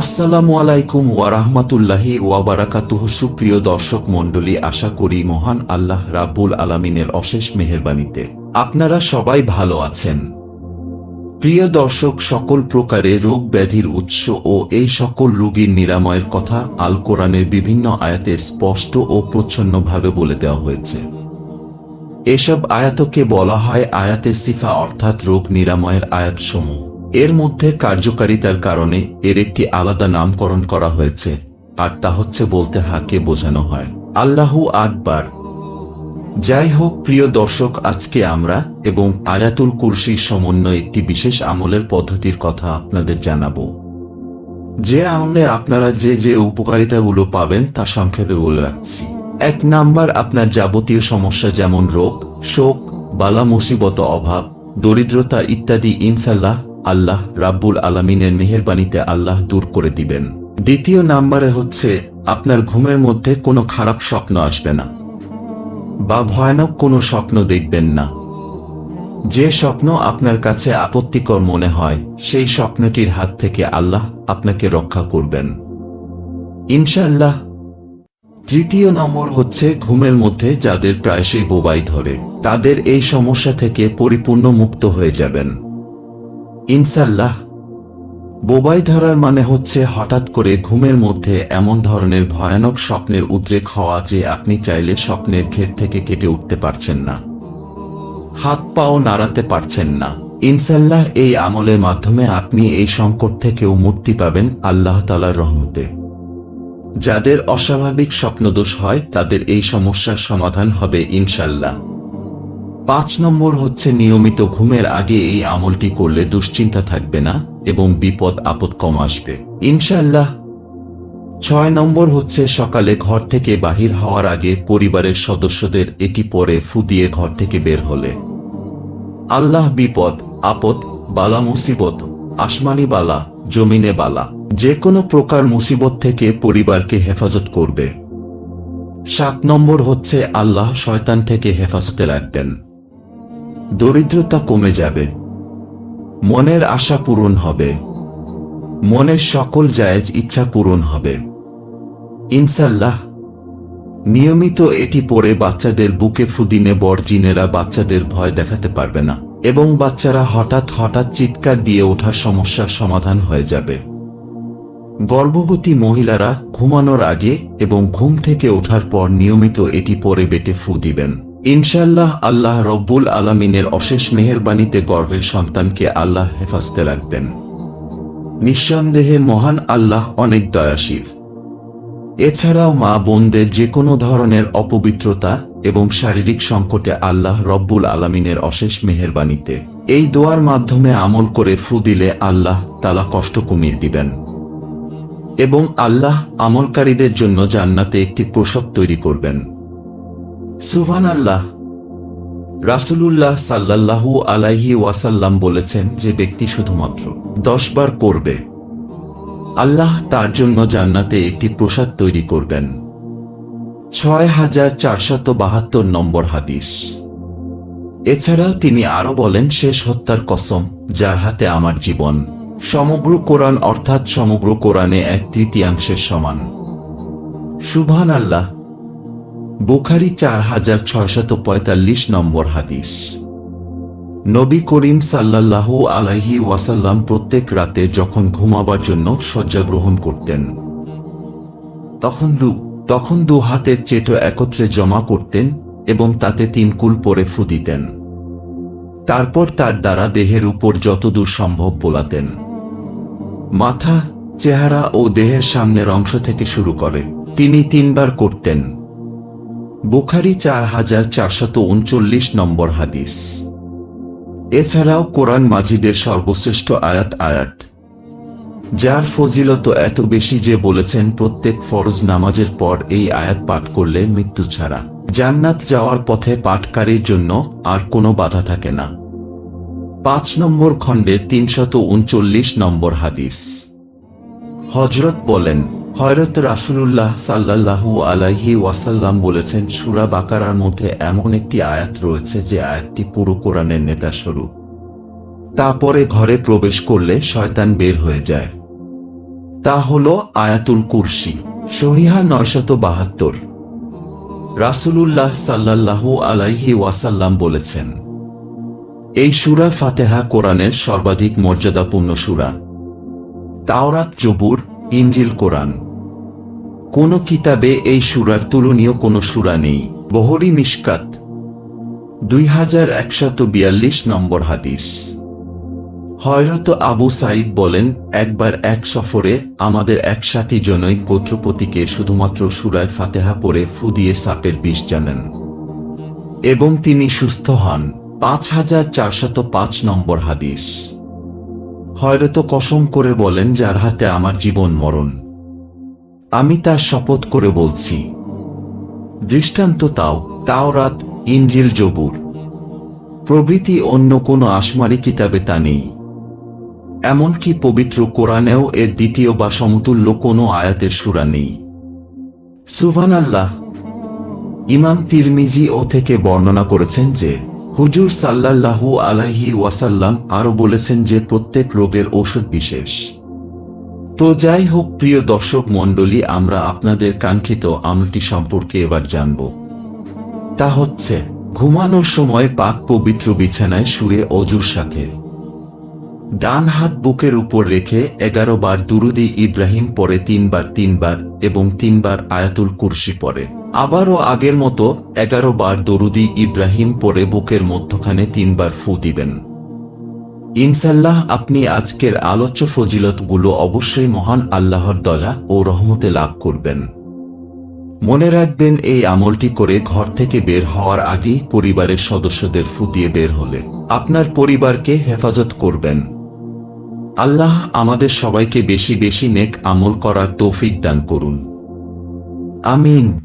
আসসালামু আলাইকুম ওয়ারাহমাতুল্লাহি ওয়াবারাকাতুহ সুপ্রিয় দর্শক মণ্ডলী, আশা করি মহান আল্লাহ রাব্বুল আলামিনের অশেষ মেহেরবানিতে আপনারা সবাই ভালো আছেন। প্রিয় দর্শক, সকল প্রকারে রোগ ব্যাধির উৎস ও এই সকল রোগীর নিরাময়ের কথা আল কোরআনের বিভিন্ন আয়াতে স্পষ্ট ও প্রচ্ছন্নভাবে বলে দেওয়া হয়েছে। এসব আয়াতকে বলা হয় আয়াতে সিফা, অর্থাৎ রোগ নিরাময়ের আয়াতসমূহ। এর মধ্যে কার্যকারিতার কারণে এর একটি আলাদা নামকরণ করা হয়েছে, আর তা হচ্ছে বলতে হাকে বোঝানো হয়। আল্লাহু আকবার। যাই হোক, প্রিয় দর্শক, আজকে আমরা এবং আয়াতুল কুরসির সমন্বয়ে একটি বিশেষ আমলের পদ্ধতির কথা আপনাদের জানাব। যে আমলে আপনারা যে যে উপকারিতাগুলো পাবেন তা সংক্ষেপে বলে রাখছি। এক নাম্বার, আপনার যাবতীয় সমস্যা যেমন রোগ, শোক বালা মুসিবত অভাব, দরিদ্রতা ইত্যাদি ইনশাল্লাহ আল্লাহ রাব্বুল আলমিনের মেহেরবানিতে আল্লাহ দূর করে দিবেন। দ্বিতীয় নাম্বারে হচ্ছে, আপনার ঘুমের মধ্যে কোনো খারাপ স্বপ্ন আসবে না বা ভয়ানক কোনো স্বপ্ন দেখবেন না। যে স্বপ্ন আপনার কাছে আপত্তিকর মনে হয়, সেই স্বপ্নটির হাত থেকে আল্লাহ আপনাকে রক্ষা করবেন। ইনশাল্লাহ তৃতীয় নম্বর হচ্ছে, ঘুমের মধ্যে যাদের প্রায়শই বোবাই ধরে, তাদের এই সমস্যা থেকে পরিপূর্ণ মুক্ত হয়ে যাবেন। ইনশাল্লাহ বোবাই ধরার মানে হচ্ছে হঠাৎ করে ঘুমের মধ্যে এমন ধরনের ভয়ানক স্বপ্নের উদ্রেক হওয়া যে আপনি চাইলে স্বপ্নের ঘের থেকে কেটে উঠতে পারছেন না। হাত পাও নাড়াতে পারছেন না। ইনশাল্লাহ এই আমলের মাধ্যমে আপনি এই সংকট থেকেও মুক্তি পাবেন আল্লাহ তালার রহমতে। যাদের অস্বাভাবিক স্বপ্নদোষ হয়, তাদের এই সমস্যার সমাধান হবে ইনশাল্লাহ পাঁচ নম্বর হচ্ছে নিয়মিত ঘুমের আগে এই আমলটি করলে দুশ্চিন্তা থাকবে না এবং বিপদ আপদ কম আসবে। ইনশাল্লাহ ছয় নম্বর হচ্ছে সকালে ঘর থেকে বাহির হওয়ার আগে পরিবারের সদস্যদের এটি পরে ফু দিয়ে ঘর থেকে বের হলে। আল্লাহ বিপদ, আপদ, বালা, মুসিবত, আসমানি বালা, জমিনে বালা যে কোনো প্রকার মুসিবত থেকে পরিবারকে হেফাজত করবে। সাত নম্বর হচ্ছে আল্লাহ শয়তান থেকে হেফাজতে রাখবেন। দরিদ্রতা কমে যাবে। মনের আশা পূরণ হবে। মনের সকল জায়েজ ইচ্ছা পূরণ হবে। ইনশাল্লাহ নিয়মিত এটি পরে বাচ্চাদের বুকে ফুদিনে বড়জিনেরা বাচ্চাদের ভয় দেখাতে পারবে না এবং বাচ্চারা হঠাৎ হঠাৎ চিৎকার দিয়ে ওঠার সমস্যার সমাধান হয়ে যাবে। গর্ভবতী মহিলারা ঘুমানোর আগে এবং ঘুম থেকে ওঠার পর নিয়মিত এটি পরে বেটে ফু দিবেন। ইনশাল্লাহ আল্লাহ রব্বুল আলমিনের অশেষ মেহেরবানিতে গর্ভের সন্তানকে আল্লাহ হেফাজতে রাখবেন। নিঃসন্দেহে মহান আল্লাহ অনেক দয়াশীল। এছাড়াও মা বোনদের যে কোনো ধরনের অপবিত্রতা এবং শারীরিক সংকটে আল্লাহ রব্বুল আলমিনের অশেষ মেহেরবানিতে এই দোয়ার মাধ্যমে আমল করে ফু দিলে আল্লাহ তালা কষ্ট কমিয়ে দিবেন। এবং আল্লাহ আমলকারীদের জন্য জান্নাতে একটি প্রসব তৈরি করবেন। সুভান আল্লাহ রাসুলুল্লাহ সাল্লাল্লাহু আলাইহি ওয়াসাল্লাম বলেছেন যে ব্যক্তি শুধুমাত্র দশবার করবে, আল্লাহ তার জন্য জান্নাতে একটি প্রসাদ তৈরি করবেন। ছয় হাজার চারশত বাহাত্তর নম্বর হাদিস। এছাড়া তিনি আরও বলেন, শেষ হত্যার কসম, যার হাতে আমার জীবন, সমগ্র কোরআন অর্থাৎ সমগ্র কোরআনে এক তৃতীয়াংশের সমান। সুভান আল্লাহ বুখারি চার হাজার ছয়শত পঁয়তাল্লিশ নম্বর হাদিস। নবী করিম সাল্লাল্লাহু আলাইহি ওয়াসাল্লাম প্রত্যেক রাতে যখন ঘুমাবার জন্য শয্যা গ্রহণ করতেন, তখন দু তখন দু হাতের চেটো একত্রে জমা করতেন এবং তাতে তিন কুল পরে ফু দিতেন। তারপর তার দ্বারা দেহের উপর যতদূর সম্ভব বোলাতেন মাথা, চেহারা ও দেহের সামনের অংশ থেকে শুরু করে তিনি তিনবার করতেন। বুখারি চার হাজার চারশত উনচল্লিশ নম্বর হাদিস। এছাড়াও কোরআন মাজিদের সর্বশ্রেষ্ঠ আয়াত আয়াত। যার ফজিলত এত বেশি যে বলেছেন, প্রত্যেক ফরজ নামাজের পর এই আয়াত পাঠ করলে মৃত্যু ছাড়া। জান্নাত যাওয়ার পথে পাঠকারীর জন্য আর কোনো বাধা থাকে না। পাঁচ নম্বর খণ্ডে তিনশত উনচল্লিশ নম্বর হাদিস। হজরত বলেন হয়রত রাসুলুল্লাহ সাল্লাল্লাহু আলাইহি ওয়াসাল্লাম বলেছেন, সুরা বাকারার মধ্যে এমন একটি আয়াত রয়েছে যে আয়াতটি পুরো কোরআনের নেতা স্বরূপ। তারপরে ঘরে প্রবেশ করলে শয়তান বের হয়ে যায়। তা হল আয়াতুল কুরসি, সহিহা নয়শত বাহাত্তর রাসূলুল্লাহ সাল্লাল্লাহু আলাইহি ওয়াসাল্লাম বলেছেন, এই সুরা ফাতেহা কোরআনের সর্বাধিক মর্যাদাপূর্ণ সুরা। তাওরাত, জবুর ইঞ্জিল কোরআন। কোন কিতাবে এই সুরার তুলনীয় কোনো সুরা নেই। বহরি মিশকাত, দুই হাজার একশত বিয়াল্লিশ নম্বর হাদিস। হয়রত আবু সাইদ বলেন, একবার এক সফরে আমাদের এক সাথী জনৈক গোত্রপতিকে শুধুমাত্র সুরায় ফাতেহা পরে ফু দিয়ে সাপের বিষ জানেন এবং তিনি সুস্থ হন। পাঁচ হাজার চারশত পাঁচ নম্বর হাদিস। হয়রত কসম করে বলেন, যার হাতে আমার জীবন মরণ। আমি তার শপথ করে বলছি। দৃষ্টান্ত তাও, তাওরাত ইঞ্জিল জবুর। প্রভৃতি অন্য কোনো আসমারি কিতাবে তা নেই। এমনকি পবিত্র কোরআনেও এর দ্বিতীয় বা সমতুল্য কোনো আয়াতের সুরা নেই। সুভান আল্লাহ ইমাম তিরমিজি ও থেকে বর্ণনা করেছেন যে, হুজুর সাল্লাল্লাহু আলাইহি ওয়াসাল্লাম আরও বলেছেন যে প্রত্যেক রোগের ঔষধ বিশেষ। তো যাই হোক, প্রিয় দর্শক মণ্ডলী, আমরা আপনাদের কাঙ্ক্ষিত আমলটি সম্পর্কে এবার জানব। তা হচ্ছে, ঘুমানোর সময় পাক পবিত্র বিছানায় শুয়ে অজুর সাথে। ডান হাত বুকের উপর রেখে এগারো বার দুরুদি ইব্রাহিম পরে তিনবার তিনবার এবং তিনবার আয়াতুল কুরসি পরে আবারও আগের মতো এগারো বার দরুদি ইব্রাহিম পরে বুকের মধ্যখানে তিনবার ফু দিবেন। ইনশাল্লাহ আপনি আজকের আলোচ্য ফজিলতগুলো অবশ্যই মহান আল্লাহর দয়া ও রহমতে লাভ করবেন। মনে রাখবেন, এই আমলটি করে ঘর থেকে বের হওয়ার আগেই পরিবারের সদস্যদের ফুটিয়ে বের হলে আপনার পরিবারকে হেফাজত করবেন। আল্লাহ আমাদের সবাইকে বেশি বেশি নেক আমল করার তৌফিক দান করুন। আমিন।